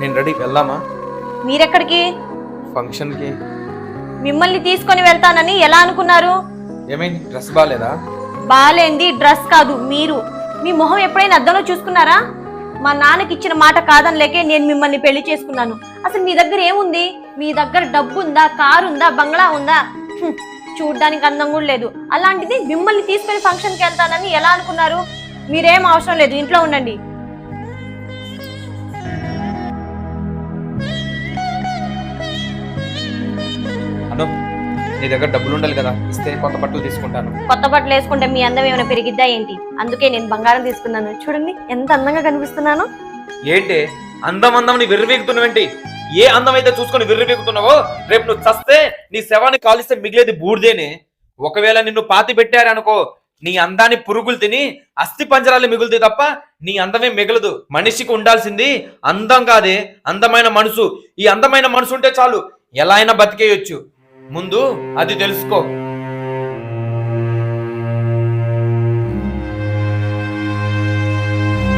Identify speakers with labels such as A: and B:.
A: నేను రెడీ. వెళ్దామా?
B: మీరెక్కడికి?
A: ఫంక్షన్కి.
B: మిమ్మల్ని తీసుకొని వెళ్తానని ఎలా అనుకున్నారు?
A: ఏమైంది? డ్రెస్ బాగాలేదా
B: బాలేంది డ్రెస్ కాదు మీరు. మీ మొహం ఎప్పుడైనా అద్దంలో చూసుకున్నారా? మా నాన్నకి ఇచ్చిన మాట కాదని లేకే నేను మిమ్మల్ని పెళ్ళి చేసుకున్నాను. అసలు మీ దగ్గర ఏముంది? మీ దగ్గర డబ్బు ఉందా కారు ఉందా? బంగ్లా ఉందా చూడ్డానికి అందం కూడా లేదు. అలాంటిది మిమ్మల్ని తీసుకొని ఫంక్షన్కి వెళ్తానని ఎలా అనుకున్నారు? మీరేం అవసరం లేదు ఇంట్లో ఉండండి.
A: అను నీ దగ్గర డబ్బులు ఉండాలి కదా ఇస్తే కొత్త బట్టలు తీసుకుంటాను.
B: కొత్త బట్టలు వేసుకుంటే మీ అందం ఏమైనా పెరిగిద్దా ఏంటి? అందుకే నేను బంగారం తీసుకున్నాను. చూడండి ఎంత అందంగా కనిపిస్తున్నాను.
A: ఏంటి? అందం అందం నీ విర్రవీగుతున్నావేంటి? ఏ అందం అయితే చూసుకొని విర్రవీగుతున్నావో రేపు నువ్వు చస్తే నీ శవాన్ని కాలిస్తే మిగిలేది బూడిదేనే. ఒకవేళ నిన్ను పాతి పెట్టారనుకో నీ అందాన్ని పురుగులు తిని అస్థి పంజరాలు మిగులుతాయి తప్ప నీ అందమే మిగలదు. మనిషికి ఉండాల్సింది అందం కాదే అందమైన మనసు. ఈ అందమైన మనసు ఉంటే చాలు ఎలా అయినా బతికేయొచ్చు. ముందు అది తెలుసుకో.